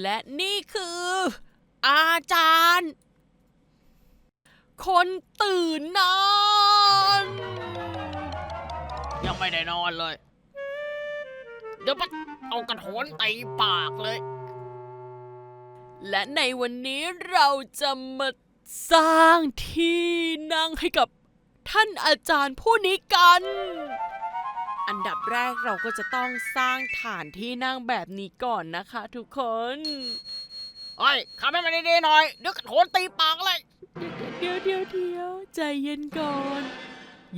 และนี่คือ อาจารย์ คนตื่นนอน ยังไม่ได้นอนเลย เดี๋ยวมันเอากระโถนตีปากเลย และในวันนี้เราจะมาสร้างที่นั่งให้กับท่านอาจารย์ผู้นี้กัน อันดับแรกเราก็จะต้องสร้างฐานที่นั่งแบบนี้ก่อนนะคะ ทุกคนเฮ้ยขับให้มันดีๆหน่อย เดี๋ยวกระโถนตีปากเลย เดี๋ยวเดี๋ยวเดี๋ยวใจเย็นก่อน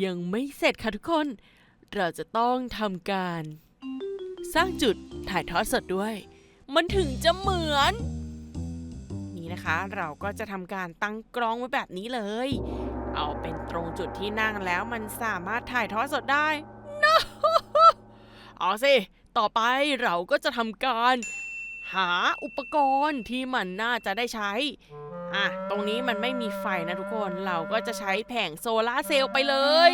ยังไม่เสร็จค่ะทุกคน เราจะต้องทำการ สร้างจุดถ่ายทอดสดด้วย มันถึงจะเหมือน นี่นะคะ เราก็จะทำการตั้งกล้องไว้แบบนี้เลย เอาเป็นตรงจุดที่นั่งแล้วมันสามารถถ่ายทอดสดได้ no! เอาสิต่อไปเราก็จะทำการ หาอุปกรณ์ที่มันน่าจะได้ใช้ อะ ตรงนี้มันไม่มีไฟนะทุกคน เราก็จะใช้แผงโซลาร์เซลล์ไปเลย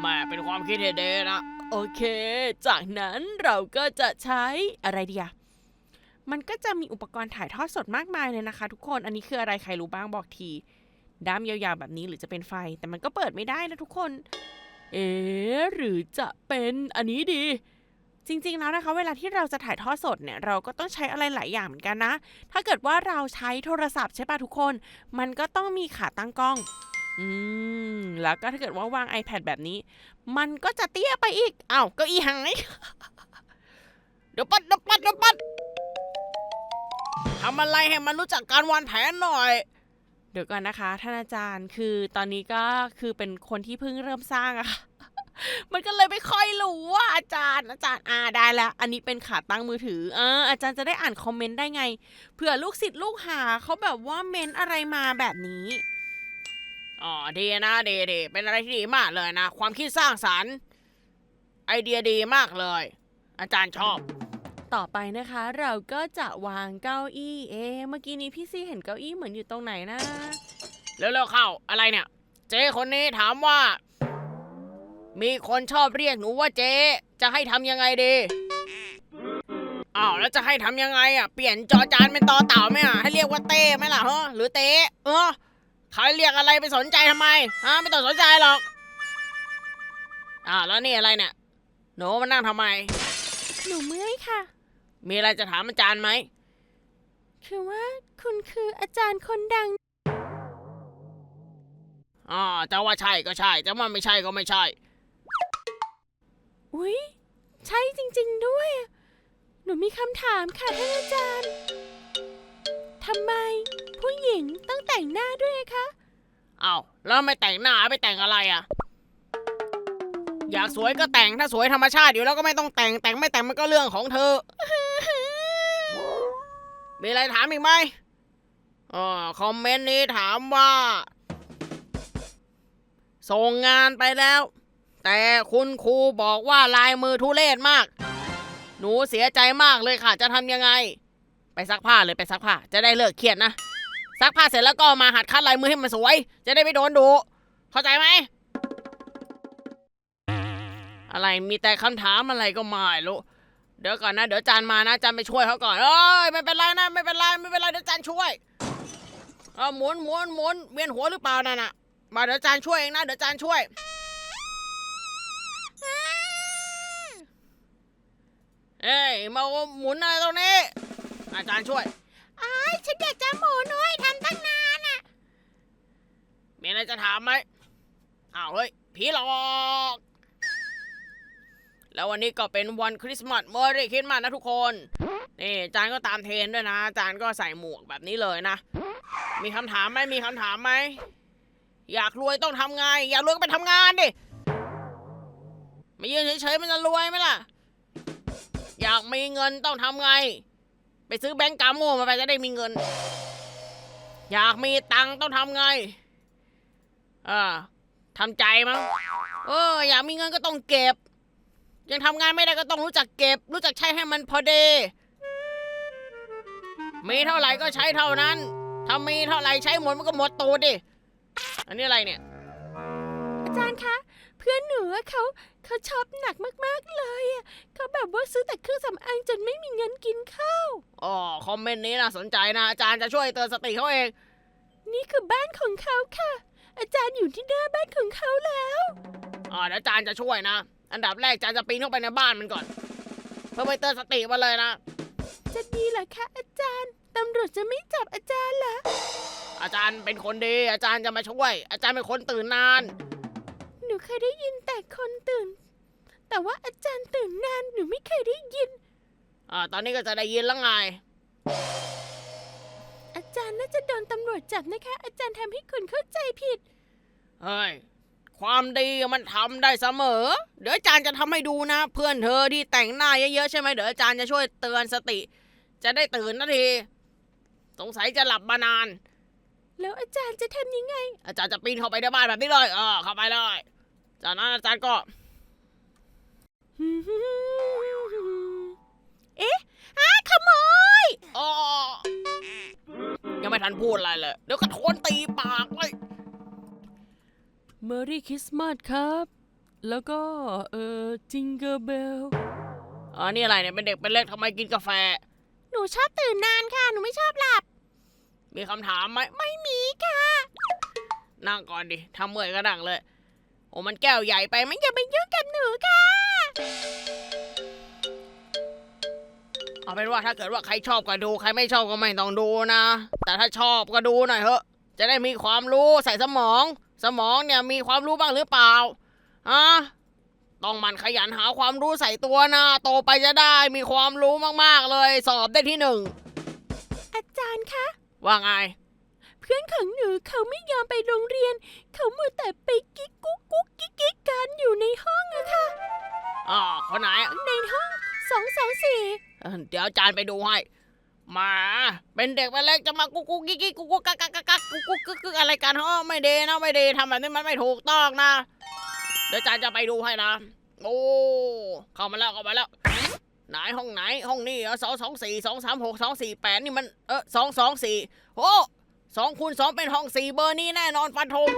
แม่เป็นความคิดที่ดีนะ โอเค จากนั้นเราก็จะใช้อะไรดีอะมันก็จะมีอุปกรณ์ถ่ายทอดสดมากมายเลยนะคะ ทุกคน อันนี้คืออะไรใครรู้บ้างบอกทีด้ามยาวๆแบบนี้หรือจะเป็นไฟ แต่มันก็เปิดไม่ได้นะทุกคน เอ๊ะหรือจะเป็นอันนี้ดี จริงๆแล้วนะคะ เวลาที่เราจะถ่ายทอดสดเนี่ยเราก็ต้องใช้อะไรหลายอย่างเหมือนกันนะ ถ้าเกิดว่าเราใช้โทรศัพท์ใช่ปะทุกคน มันก็ต้องมีขาตั้งกล้อง อืม แล้วก็ถ้าเกิดว่าวาง iPad แบบนี้ มันก็จะเตี้ยไปอีกอ้าวก็อีหาย เดี๋ยวปัดเดี๋ยวปัดเดี๋ยวปัดทำอะไรให้มันรู้จักการวางแผนหน่อย เดี๋ยวก่อนนะคะท่านอาจารย์คือตอนนี้ก็คือเป็นคนที่เพิ่งเริ่มสร้างอะค่ะมันก็เลยไม่ค่อยรู้ว่าอาจารย์อาจารย์อ่าได้แล้ว อันนี้เป็นขาตั้งมือถืออ่าอาจารย์จะได้อ่านคอมเมนต์ได้ไงเผื่อลูกศิษย์ลูกหาเขาแบบว่าเมนอะไรมาแบบนี้อ๋อดีนะดีดีเป็นอะไรที่ดีมากเลยนะ ความคิดสร้างสรรค์ไอเดียดีมากเลย อาจารย์ชอบ ต่อไปนะคะ เราก็จะวางเก้าอี้เอ๊ะเมื่อกี้นี้พี่ซีเห็นเก้าอี้เหมือนอยู่ตรงไหนนะ เร็วๆเข้าอะไรเนี่ย เจ๊คนนี้ถามว่า มีคนชอบเรียกหนูว่าเจ๊ จะให้ทำยังไงดีอ้าวแล้วจะให้ทำยังไงอะเปลี่ยนจอจานเป็นตอเต่าไหมอะให้เรียกว่าเต้ไหมล่ะฮะหรือเต้เออใครเรียกอะไรไปสนใจทำไมฮะไม่ต้องสนใจหรอกอ้าวแล้วนี่อะไรเนี่ยหนูมานั่งทำไม หนูเมื่อยค่ะ มีอะไรจะถามอาจารย์ไหม คือว่าคุณคืออาจารย์คนดังอ๋อจะว่าใช่ก็ใช่จะว่าไม่ใช่ก็ไม่ใช่ อุ๊ย ใช่จริงๆด้วย หนูมีคำถามค่ะท่านอาจารย์ทำไม ผู้หญิงต้องแต่งหน้าด้วยคะอ้าวแล้วไม่แต่งหน้าไปแต่งอะไรอะ อยากสวยก็แต่งถ้าสวยธรรมชาติอยู่แล้วก็ไม่ต้องแต่งแต่งไม่แต่งมันก็เรื่องของเธอ มีอะไรถามอีกไหมอ๋อคอมเมนต์นี้ถามว่า ส่งงานไปแล้ว แต่คุณครูบอกว่าลายมือทุเรศมาก หนูเสียใจมากเลยค่ะ จะทำยังไง ไปซักผ้าเลยไปซักผ้า จะได้เลิกเครียดนะ ซักผ้าเสร็จแล้วก็มาหัดคัดลายมือให้มันสวย จะได้ไม่โดนดุเข้าใจไหมอะไรมีแต่คำถามอะไรก็ไม่รู้ เดี๋ยวก่อนนะ เดี๋ยวจานมานะจานไปช่วยเขาก่อนเอ้ยไม่เป็นไรนะไม่เป็นไรไม่เป็นไรเดี๋ยวจานช่วยเอาหมุนหมุนหมุนเวียนหัวหรือเปล่านั่นน่ะมาเดี๋ยวจานช่วยเองนะเดี๋ยวจานช่วย เอ้ยมาหมุนอะไรตรงนี้ อาจารย์ช่วยอ้ายฉันอยากจะหมูน้อยทำตั้งนานอะมีอะไรจะถามไหมอ้าวเฮ้ยผีหลอก แล้ววันนี้ก็เป็นวันคริสต์มาสเมอรี่คริสต์มาสนะทุกคน นี่จานก็ตามเทรนด์ด้วยนะ จานก็ใส่หมวกแบบนี้เลยนะ มีคำถามไหมมีคำถามไหม อยากรวยต้องทำไง อยากรวยก็ไปทำงานดิไม่ยืนเฉยๆมันจะรวยไหมล่ะ อยากมีเงินต้องทำไง ไปซื้อแบงก์กาโมมาไปจะได้มีเงิน อยากมีตังค์ต้องทำไงเออทำใจมั้งเอออยากมีเงินก็ต้องเก็บ ยังทำงานไม่ได้ก็ต้องรู้จักเก็บ รู้จักใช้ให้มันพอดี มีเท่าไหร่ก็ใช้เท่านั้น ถ้ามีเท่าไหร่ใช้หมดมันก็หมดตัวดิ อันนี้อะไรเนี่ย อาจารย์คะ เพื่อนหนูอะเขาเขาชอบหนักมากๆเลยอะเขาแบบว่าซื้อแต่เครื่องสำอางจนไม่มีเงินกินข้าว อ๋อ คอมเมนต์นี้น่าสนใจนะ อาจารย์จะช่วยเตือนสติเขาเอง นี่คือบ้านของเขาค่ะ อาจารย์อยู่ที่หน้าบ้านของเขาแล้ว อ่าเดี๋ยวอาจารย์จะช่วยนะ อันดับแรกอาจารย์จะปีนเข้าไปในบ้านมันก่อน เพื่อไปเตือนสติมาเลยนะ จะดีเหรอคะอาจารย์ ตำรวจจะไม่จับอาจารย์เหรอ อาจารย์เป็นคนดี อาจารย์จะมาช่วย อาจารย์เป็นคนตื่นนาน หนูเคยได้ยินแต่คนตื่น แต่ว่าอาจารย์ตื่นนานหนูไม่เคยได้ยิน อ่า ตอนนี้ก็จะได้ยินแล้วไง อาจารย์น่าจะโดนตำรวจจับนะคะ อาจารย์ทำให้คนเข้าใจผิด เฮ้ย ความดีมันทำได้เสมอ เดี๋ยวอาจารย์จะทำให้ดูนะ เพื่อนเธอที่แต่งหน้าเยอะๆใช่ไหมเดี๋ยวอาจารย์จะช่วยเตือนสติ จะได้ตื่นนาที สงสัยจะหลับมานาน แล้วอาจารย์จะทำยังไง อาจารย์จะปีนเข้าไปในบ้านแบบนี้เลยเออเข้าไปเลย จากนั้นอาจารย์ก็ เอ๊ะอ้าขโมยอ๋อยังไม่ทันพูดอะไรเลย เดี๋ยวกระโทนตีปากเลย เมอรี่คริสต์มาสครับ แล้วก็ เออจิงเกอร์เบลอ๋อนี่อะไรเนี่ยเป็นเด็กเป็นเล็กทำไมกินกาแฟ หนูชอบตื่นนานค่ะ หนูไม่ชอบหลับ มีคำถามไหมไม่มีค่ะ นั่งก่อนดิทำเมื่อยก็นั่งเลย โอ้มันแก้วใหญ่ไปไหมอย่าไปยุ่งกับหนูค่ะ เอาเป็นว่าถ้าเกิดว่าใครชอบก็ดู ใครไม่ชอบก็ไม่ต้องดูนะ แต่ถ้าชอบก็ดูหน่อยเถอะ จะได้มีความรู้ใส่สมอง สมองเนี่ยมีความรู้บ้างหรือเปล่าฮะต้องหมันขยันหาความรู้ใส่ตัวนะโตไปจะได้มีความรู้มากๆเลย สอบได้ที่หนึ่งอาจารย์คะ ว่าไง เพื่อนของหนูเขาไม่ยอมไปโรงเรียน เขามัวแต่ไปกิ๊กกุ๊กกุ๊กกิ๊กกิ๊กกันอยู่ในห้องอะค่ะอ๋อคนไหนในห้องสองสองสี่เออเดี๋ยวอาจารย์ไปดูให้ หมา เป็นเด็กเป็นเล็กจะมากุ๊กกุกกิ๊กกิ๊กกุ๊กกุกกักกักกักกักกุ๊กกุ๊กกึกกึกอะไรกันฮะไม่ดีนะไม่ดีทำแบบนี้มันไม่ถูกต้องนะ เดี๋ยวอาจารย์จะไปดูให้นะ โอ้เข้ามาแล้วเข้ามาแล้ว ไหนห้องไหนห้องนี้เหรอสองสองสี่สองสามหกสองสี่แปดนี่มันเออสองสองสี่โอ้สองคูณสองเป็นห้องสี่เบอร์นี้แน่นอนฟันธง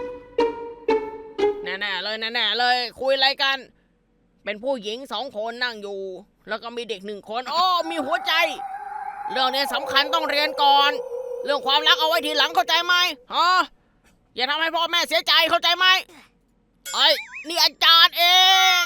แน่ๆเลยแน่ๆเลยคุยอะไรกัน เป็นผู้หญิงสองคนนั่งอยู่ แล้วก็มีเด็กหนึ่งคน โอ้ มีหัวใจ เรื่องนี้สำคัญต้องเรียนก่อน เรื่องความรักเอาไว้ทีหลังเข้าใจไหมฮะอย่าทำให้พ่อแม่เสียใจเข้าใจไหมไอ้ยนี่อาจารย์เอง